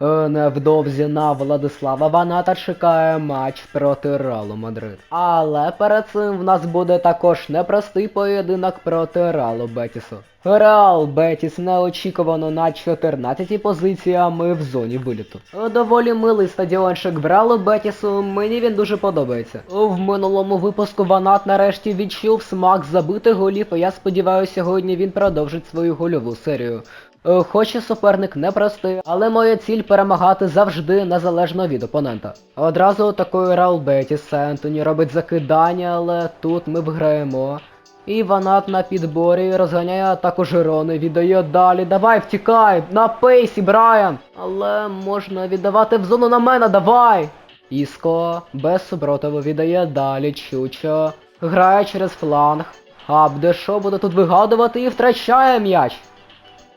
Е, Невдовзі на Владислава Ваната чекає матч проти Реалу Мадрид. Але перед цим в нас буде також непростий поєдинок проти Реалу Бетісу. Реал Бетіс неочікувано на 14-й позиції, а ми в зоні виліту. Е, Доволі милий стадіончик в Реалу Бетісу, мені він дуже подобається. В минулому випуску Ванат нарешті відчув смак забитих голів, і я сподіваюся, сьогодні він продовжить свою гольову серію. Е, Хоч і суперник непростий, але моя ціль перемагати завжди незалежно від опонента. Одразу такою Реал Бетіс Ентоні робить закидання, але тут ми виграємо. І Ванат на підборі розганяє атаку Жирони, віддає далі. Давай, втікай! На пейсі, Брайан! Але можна віддавати в зону на мене, давай! Іско без супротиву віддає далі Чучо. Грає через фланг. Абдешо буде тут вигадувати і втрачає м'яч.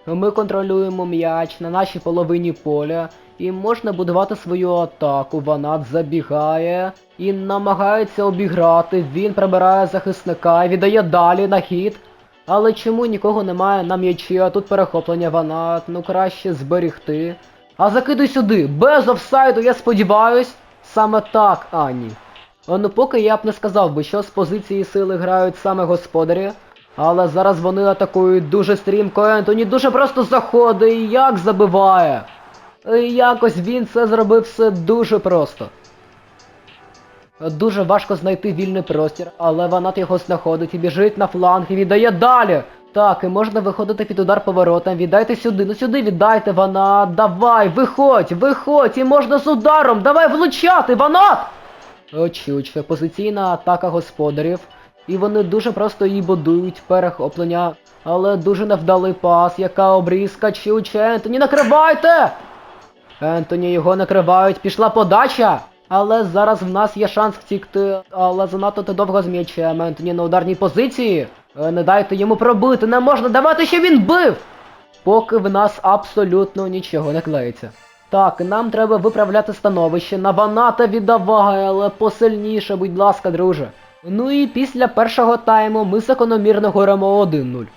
Ми контролюємо м'яч на нашій половині поля і можна будувати свою атаку. Ванат забігає і намагається обіграти. Він прибирає захисника і віддає далі на хід. Але чому нікого немає на м'ячі, а тут перехоплення Ванат, ну краще зберігти. А закидуй сюди, без офсайду, я сподіваюсь. Саме так, а Ну поки я б не сказав би, що з позиції сили грають саме господарі. Але зараз вони атакують дуже стрімко. Ентоні дуже просто заходить і як забиває. І якось він це зробив все дуже просто. Дуже важко знайти вільний простір, але Ванат його знаходить і біжить на фланг і віддає далі. Так, і можна виходити під удар поворотом. Віддайте сюди, ну сюди віддайте, Ванат. Давай, виходь, виходь, і можна з ударом. Давай влучати, Ванат! Очучка, позиційна атака господарів. І вони дуже просто її будують, перехоплення. Але дуже невдалий пас, яка обрізка, Чуче, Ентоні, накривайте! Ентоні його накривають, пішла подача. Але зараз в нас є шанс втікти, але занадто ти довго з м'ячем. Ентоні на ударній позиції. Е, Не дайте йому пробити, не можна давати, що він бив! Поки в нас абсолютно нічого не клеїться. Так, нам треба виправляти становище. На Ваната віддавай, але посильніше, будь ласка, друже. Ну і після першого тайму ми закономірно горемо 1-0.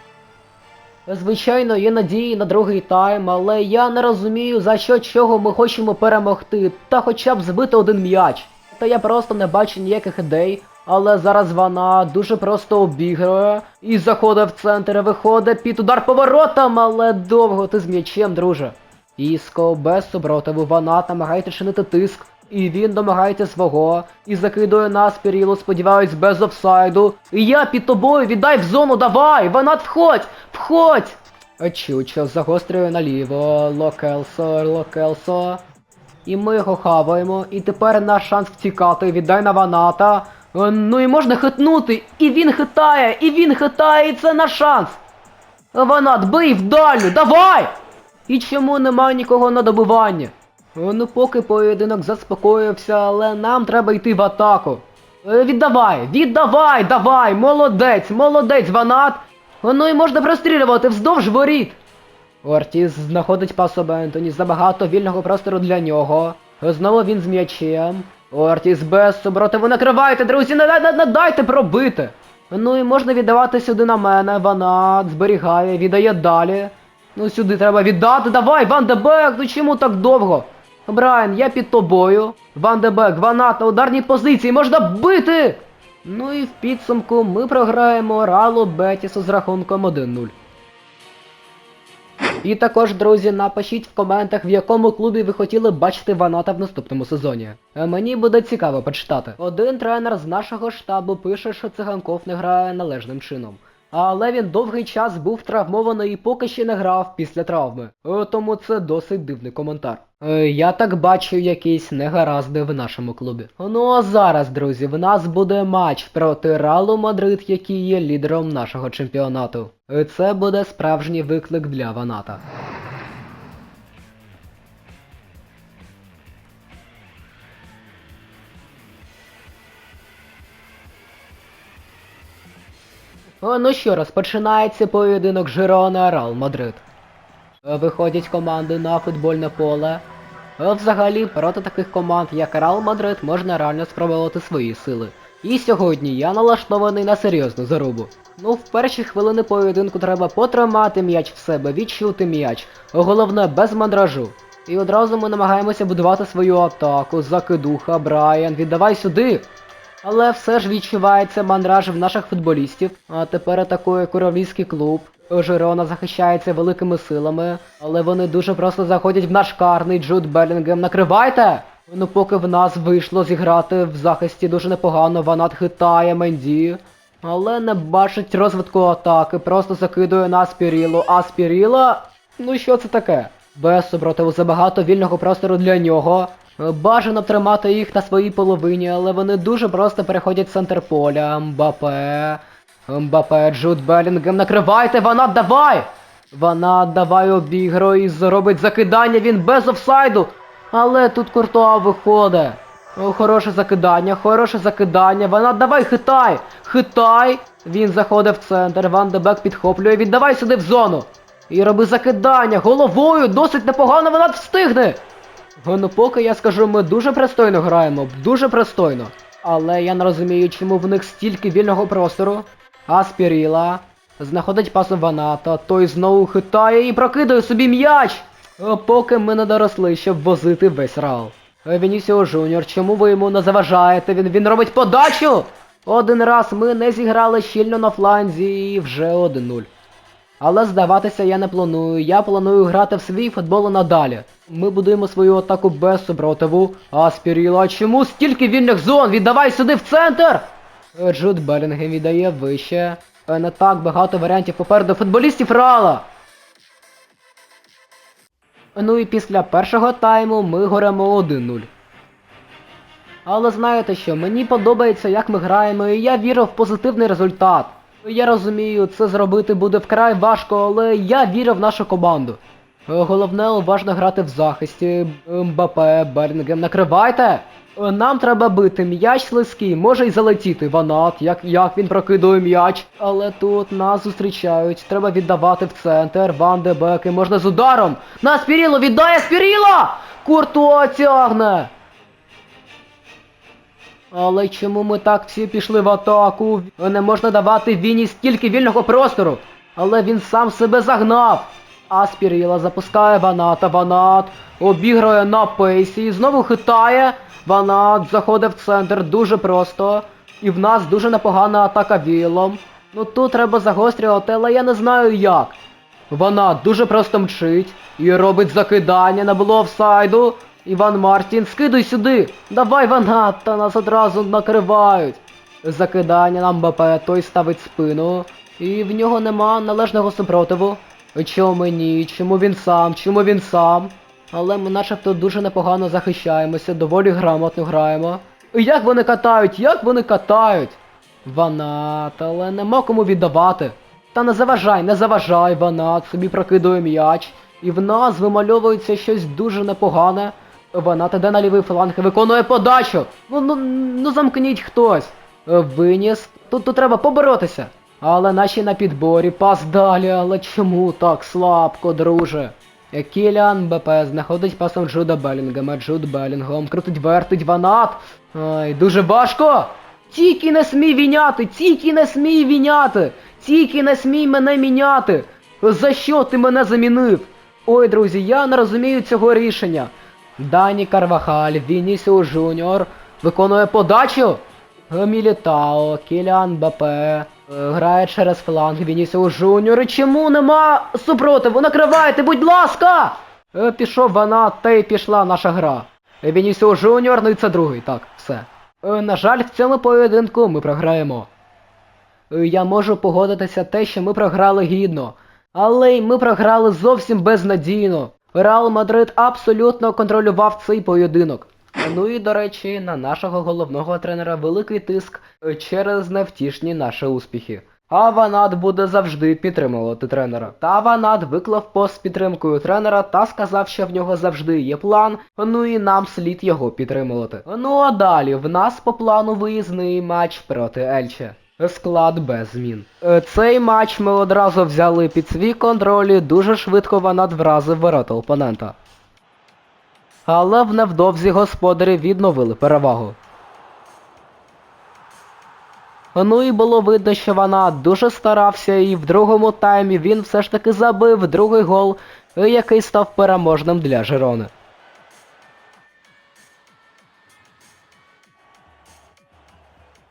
Звичайно, є надії на другий тайм, але я не розумію, за що чого ми хочемо перемогти, та хоча б збити один м'яч. Та я просто не бачу ніяких ідей, але зараз вона дуже просто обігрує і заходить в центр, виходить під удар поворотом, але довго ти з м'ячем, друже. Іско без супротиву вона намагається чинити тиск. І він домагається свого і закидує нас Пірілу, сподіваюсь, без офсайду. І я під тобою віддай в зону, давай! Ванат, входь! Входь! Чучо загострює наліво. Локелсо, Локелсо. І ми його хаваємо. І тепер наш шанс втікати. Віддай на Ваната. Ну і можна хитнути. І він хитає, і він хитає, і це наш шанс. Ванат, бий вдалю, давай! І чому немає нікого на добивання? Ну поки поєдинок заспокоївся, але нам треба йти в атаку. Е, Віддавай, віддавай, давай, молодець, молодець, Ванат. Ну і можна прострілювати вздовж воріт. Ортіс знаходить пасу Бентоні, забагато вільного простору для нього. Знову він з м'ячем. Ортіс без супротиву накривайте, друзі, не, дайте пробити. Ну і можна віддавати сюди на мене, Ванат зберігає, віддає далі. Ну сюди треба віддати, давай, Ван де Бек, ну чому так довго? Брайан, я під тобою. Ван де Ванат на ударній позиції, можна бити! Ну і в підсумку ми програємо Ралу Бетісу з рахунком 1-0. І також, друзі, напишіть в коментах, в якому клубі ви хотіли бачити Ваната в наступному сезоні. Е, Мені буде цікаво почитати. Один тренер з нашого штабу пише, що циганков не грає належним чином. Але він довгий час був травмований і поки ще не грав після травми. Е, Тому це досить дивний коментар. Е, Я так бачу якісь негаразди в нашому клубі. Ну а зараз, друзі, в нас буде матч проти Ралу Мадрид, який є лідером нашого чемпіонату. Е, Це буде справжній виклик для Ваната. Ну що, розпочинається поєдинок Жирона Реал Мадрид. Виходять команди на футбольне поле. Взагалі, проти таких команд, як Реал Мадрид, можна реально спробувати свої сили. І сьогодні я налаштований на серйозну зарубу. Ну, в перші хвилини поєдинку треба потримати м'яч в себе, відчути м'яч. Головне, без мандражу. І одразу ми намагаємося будувати свою атаку. Закидуха, Брайан, віддавай сюди. Але все ж відчувається мандраж в наших футболістів. А тепер атакує королівський клуб. Жирона захищається великими силами, але вони дуже просто заходять в наш карний Джуд Белінгем. Накривайте! Ну поки в нас вийшло зіграти в захисті дуже непогано, Ванат хитає Менді. Але не бачить розвитку атаки, просто закидує на Аспірілу. Аспіріла? Ну що це таке? Без супротиву забагато вільного простору для нього. Бажано тримати їх на своїй половині, але вони дуже просто переходять центр поля. Мбапе. Мбапе, Джуд Белінгем, накривайте, Ванат, давай! Ванат, давай обігруй і зробить закидання, він без офсайду. Але тут Куртуа виходить. Хороше закидання, хороше закидання. Ванат, давай, хитай! Хитай! Він заходить в центр, Ван Дебек підхоплює, віддавай сюди в зону. І роби закидання головою, досить непогано Ванат встигне. Ну поки я скажу, ми дуже пристойно граємо, дуже пристойно. Але я не розумію, чому в них стільки вільного простору. Аспіріла знаходить пасом Ваната, той знову хитає і прокидає собі м'яч. Е, Поки ми не доросли, щоб возити весь рал. Е, Вінісіо Жуніор, чому ви йому не заважаєте? Він, він робить подачу! Один раз ми не зіграли щільно на фланзі і вже 1-0. Але здаватися я не планую. Я планую грати в свій футбол надалі. Ми будуємо свою атаку без супротиву. Аспіріла, чому стільки вільних зон? Віддавай сюди в центр! Джуд Белінгем віддає вище. Е, Не так багато варіантів попереду футболістів Рала. Ну і після першого тайму ми горемо 1-0. Але знаєте що, мені подобається, як ми граємо, і я вірю в позитивний результат. Я розумію, це зробити буде вкрай важко, але я вірю в нашу команду. Е, Головне уважно грати в захисті. Мбапе, Берінгем, накривайте! Е, Нам треба бити м'яч слизький, може й залетіти ванат, як, як він прокидує м'яч. Але тут нас зустрічають, треба віддавати в центр, Ван Дебек, і можна з ударом. На Спіріло, віддає Спіріло! Куртуа тягне! Але чому ми так всі пішли в атаку? Не можна давати Віні стільки вільного простору. Але він сам себе загнав. Аспіріла запускає Ваната, Ванат обігрує на пейсі знову хитає. Ванат заходить в центр дуже просто. І в нас дуже непогана атака вілом. Ну тут треба загострювати, але я не знаю як. Вона дуже просто мчить і робить закидання, не було офсайду. Іван Мартін, скидуй сюди! Давай Ванат, нас одразу накривають. Закидання на Мбапе, той ставить спину. І в нього нема належного супротиву. Чому мені? Чому він сам? Чому він сам? Але ми начебто дуже непогано захищаємося, доволі грамотно граємо. Як вони катають? Як вони катають? Ванат, але нема кому віддавати. Та не заважай, не заважай, Ванат, собі прокидує м'яч. І в нас вимальовується щось дуже непогане. Ванат іде на лівий фланг виконує подачу. Ну, ну, ну замкніть хтось. Е, Виніс. Тут, тут треба поборотися. Але наші на підборі, пас далі, але чому так слабко, друже? Е, Кіліан БП знаходить пасом Джуда Белінгема, Джуд Белінгом, крутить вертить Ванат. Ай, дуже важко! Тільки не смій віняти! Тільки не смій віняти! Тільки не смій мене міняти! За що ти мене замінив? Ой, друзі, я не розумію цього рішення. Дані Карвахаль, Вінісіо Жуніор виконує подачу. Мілітао, Кіліан Бапе, е, грає через фланг Вінісіо Жуніор. І чому нема супротиву? Накривайте, будь ласка! Е, Пішов вона, та й пішла наша гра. Е, Жуніор, ну і це другий, так, все. Е, На жаль, в цьому поєдинку ми програємо. Я можу погодитися те, що ми програли гідно. Але й ми програли зовсім безнадійно. Реал Мадрид абсолютно контролював цей поєдинок. Ну і до речі, на нашого головного тренера великий тиск через невтішні наші успіхи. А Ванат буде завжди підтримувати тренера. Та Ванат виклав пост з підтримкою тренера та сказав, що в нього завжди є план, ну і нам слід його підтримувати. Ну а далі в нас по плану виїзний матч проти Ельче. Склад без змін. Е, Цей матч ми одразу взяли під свій контроль і дуже швидко Ванат вразив ворота опонента. Але в невдовзі господарі відновили перевагу. Ну і було видно, що вона дуже старався, і в другому таймі він все ж таки забив другий гол, який став переможним для Жирони.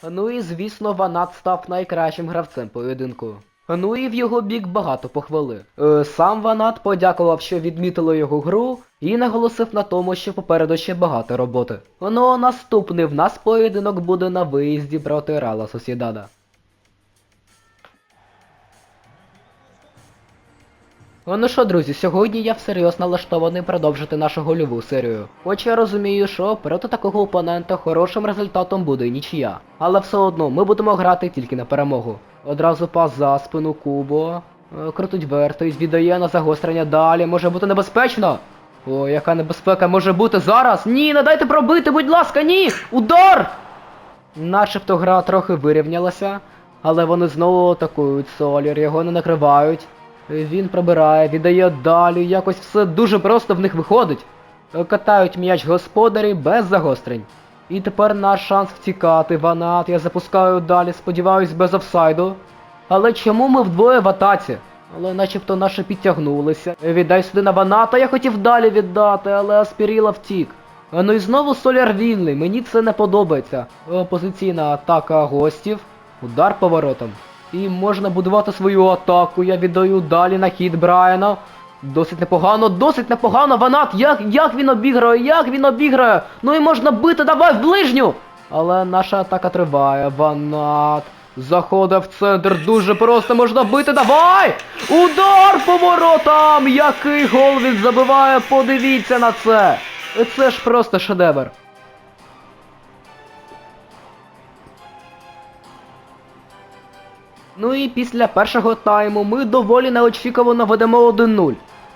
Ну і звісно, Ванат став найкращим гравцем поєдинку. Ну і в його бік багато похвали. Е, сам Ванат подякував, що відмітили його гру, і наголосив на тому, що попереду ще багато роботи. Ну а наступний в нас поєдинок буде на виїзді проти Рала Сосідада. Ну що, друзі, сьогодні я всерйоз налаштований продовжити нашу гольову серію. Хоч я розумію, що проти такого опонента хорошим результатом буде нічия. Але все одно ми будемо грати тільки на перемогу. Одразу пас за спину Кубо. Е, Крутить вертись, віддає на загострення далі. Може бути небезпечно. О, яка небезпека може бути зараз? Ні, не дайте пробити, будь ласка, ні! Удар! Начебто гра трохи вирівнялася, але вони знову атакують Солір, його не накривають. Він пробирає, віддає далі, якось все дуже просто в них виходить. Катають м'яч господарі без загострень. І тепер наш шанс втікати, Ванат, я запускаю далі, сподіваюсь, без офсайду. Але чому ми вдвоє в атаці? Але начебто наші підтягнулися. Віддай сюди на Ваната, я хотів далі віддати, але Аспіріла втік. Ну і знову Соляр вільний, мені це не подобається. Позиційна атака гостів, удар поворотом. І можна будувати свою атаку, я віддаю далі на хід Брайана. Досить непогано, досить непогано, Ванат, як, як він обіграє, як він обіграє. Ну і можна бити, давай в ближню. Але наша атака триває, Ванат. Заходить в центр, дуже просто можна бити, давай! Удар по воротам! Який гол він забиває, подивіться на це! Це ж просто шедевр. Ну і після першого тайму ми доволі неочікувано ведемо 1-0.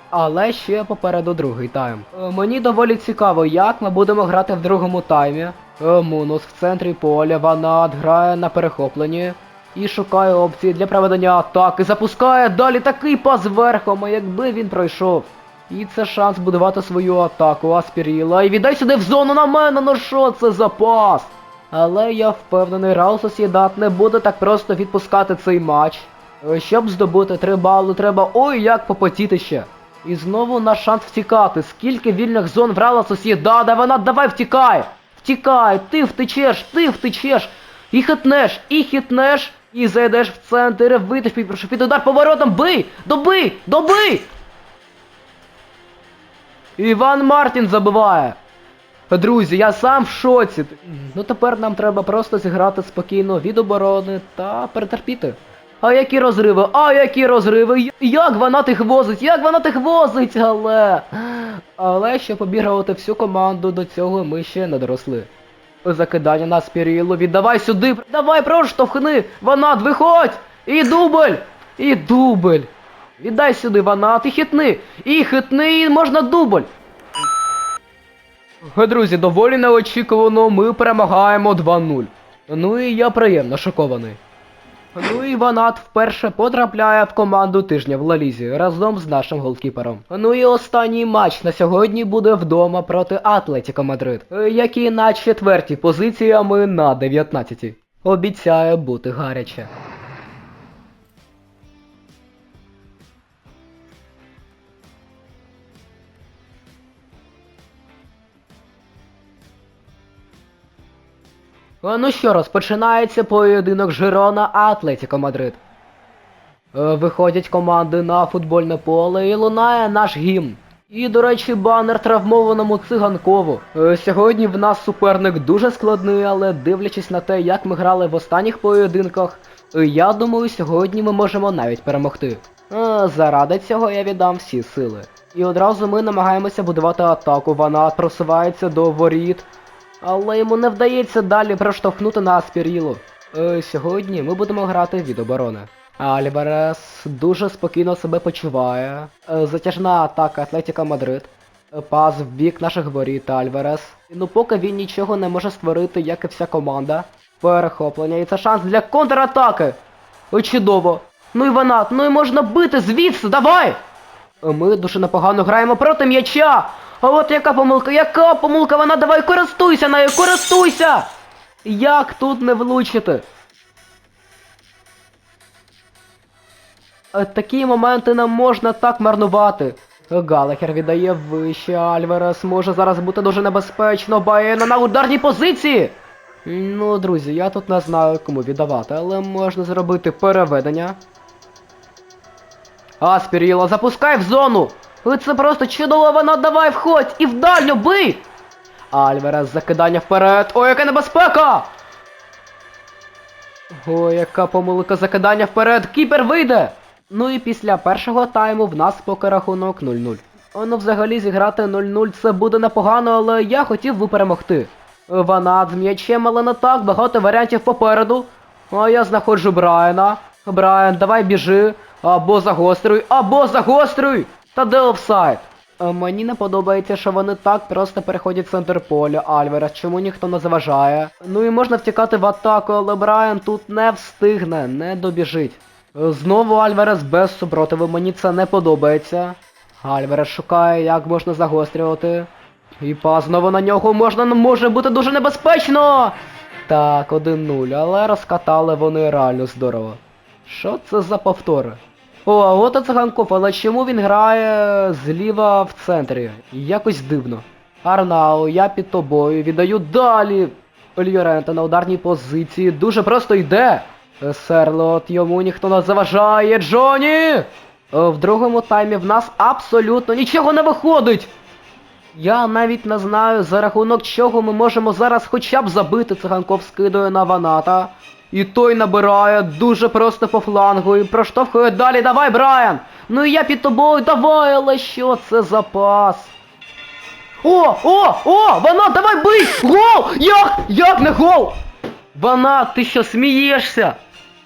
Але ще попереду другий тайм. Е, Мені доволі цікаво, як ми будемо грати в другому таймі. Е, Мунус в центрі поля, Ванат грає на перехопленні і шукає опції для проведення атаки. Запускає далі такий пас верхом, а якби він пройшов. І це шанс будувати свою атаку Аспіріла. І віддай сюди в зону на мене, ну що це за пас? Але я впевнений, Реал Сосєдат не буде так просто відпускати цей матч. Е, Щоб здобути три бали, треба ой як попотіти ще. І знову наш шанс втікати. Скільки вільних зон в Реала Сосєдада, вона давай втікай! Втікай, ти втечеш, ти втечеш! І хитнеш, і хитнеш, і зайдеш в центр, вийдеш під, під удар поворотом, бий! Добий! Добий! Іван Мартін забиває. Друзі, я сам в шоці. Ну тепер нам треба просто зіграти спокійно від оборони та перетерпіти. А які розриви? А які розриви? Як вона тих возить? Як вона тих возить? Але. Але щоб обігрувати всю команду до цього ми ще не доросли. Закидання на спірілу, віддавай сюди. Давай проштовхни! Ванат, виходь! І дубль! І дубль! Віддай сюди, Ванат, і хитни! І хитни, і можна дубль! Друзі, доволі неочікувано ми перемагаємо 2-0. Ну і я приємно шокований. Ну і Ванат вперше потрапляє в команду тижня в Лалізі разом з нашим голкіпером. Ну і останній матч на сьогодні буде вдома проти Атлетіко Мадрид, е, які на четвертій позиції, ми на 19. Обіцяє бути гаряче. Ну що, розпочинається поєдинок Жирона Атлетіко Мадрид. Е, Виходять команди на футбольне поле і лунає наш гімн. І, до речі, банер травмованому циганкову. Е, Сьогодні в нас суперник дуже складний, але дивлячись на те, як ми грали в останніх поєдинках, е, я думаю, сьогодні ми можемо навіть перемогти. Е, Заради цього я віддам всі сили. І одразу ми намагаємося будувати атаку. Вона просувається до воріт. Але йому не вдається далі проштовхнути на Аспірілу. Е, сьогодні ми будемо грати від оборони. Альварес дуже спокійно себе почуває. Е, затяжна атака Атлетіка Мадрид. Е, Пас в бік наших воріт Альварес. Ну поки він нічого не може створити, як і вся команда. Перехоплення. І це шанс для контратаки. Ой, чудово. Ну і Ванат, ну і можна бити звідси, давай! Ми дуже непогано граємо проти м'яча. А от яка помилка, яка помилка, вона давай користуйся нею, користуйся! Як тут не влучити? Е, Такі моменти не можна так марнувати. Галахер віддає вище, Альварес може зараз бути дуже небезпечно, Баєна на ударній позиції! Ну, друзі, я тут не знаю, кому віддавати, але можна зробити переведення. Аспіріла, запускай в зону! Це просто чудово, вона давай входь і в дальню бий! Альварес, закидання вперед. Ой, яка небезпека! Ой, яка помилка закидання вперед, кіпер вийде! Ну і після першого тайму в нас поки рахунок 0-0. Ну взагалі зіграти 0-0 це буде непогано, але я хотів би перемогти. Ванат з м'ячем, але не так, багато варіантів попереду. А я знаходжу Брайана. Брайан, давай біжи. Або загострюй, або загострюй! Та де офсайд? Е, Мені не подобається, що вони так просто переходять в центр поля. Альварес, чому ніхто не заважає. Ну і можна втікати в атаку, але Брайан тут не встигне, не добіжить. Е, Знову Альварес без супротиву, мені це не подобається. Альварес шукає, як можна загострювати. І пас знову на нього можна може бути дуже небезпечно. Так, 1-0, але розкатали вони реально здорово. Що це за повтори? О, а от і але чому він грає зліва в центрі? Якось дивно. Арнау, я під тобою, віддаю далі. Льорента на ударній позиції дуже просто йде. Серлот, йому ніхто не заважає. Джоні! Е, В другому таймі в нас абсолютно нічого не виходить. Я навіть не знаю, за рахунок чого ми можемо зараз хоча б забити циганков скидує на Ваната. І той набирає дуже просто по флангу і проштовхує далі. Давай, Брайан! Ну і я під тобою, давай, але що це за пас? О, о, о! Ванат, давай бий! Гол! Як? Як не гол? Ванат, ти що смієшся?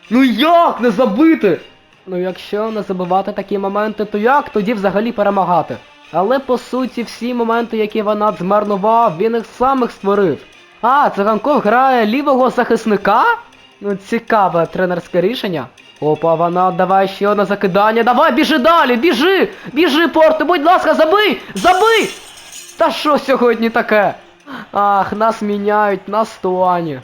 Ну як не забити? Ну якщо не забивати такі моменти, то як тоді взагалі перемагати? Але по суті всі моменти, які Ванат змарнував, він їх сам їх створив. А, циганков грає лівого захисника? Ну цікаве тренерське рішення. Опа, Ванат, давай ще одне закидання. Давай, біжи далі, біжи! Біжи, Порту, будь ласка, забий! Забий! Та що сьогодні таке? Ах, нас міняють на стуані.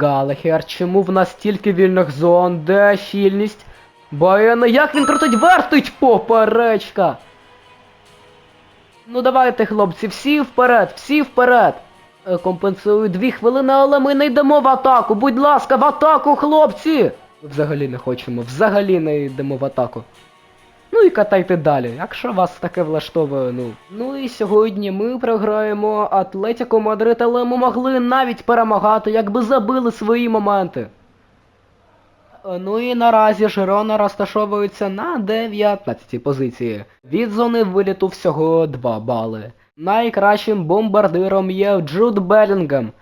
Галахер, чому в нас стільки вільних зон? Де щільність? Баєна, як він крутить вертить поперечка? Ну давайте, хлопці, всі вперед, всі вперед. Е, Компенсую дві хвилини, але ми не йдемо в атаку. Будь ласка, в атаку, хлопці! Взагалі не хочемо, взагалі не йдемо в атаку. Ну і катайте далі, якщо вас таке влаштовує, ну. Ну і сьогодні ми програємо Атлетіко Мадрид, але ми могли навіть перемагати, якби забили свої моменти. Е, Ну і наразі Жирона розташовується на 19 позиції. Від зони виліту всього 2 бали. Найкращим бомбардиром є Джуд Белінгем.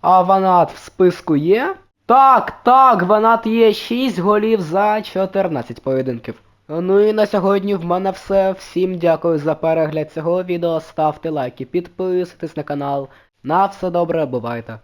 А Ванат в списку є? Так, так, Ванат є 6 голів за 14 поєдинків. Ну і на сьогодні в мене все. Всім дякую за перегляд цього відео. Ставте лайки, підписуйтесь на канал. На все добре, бувайте.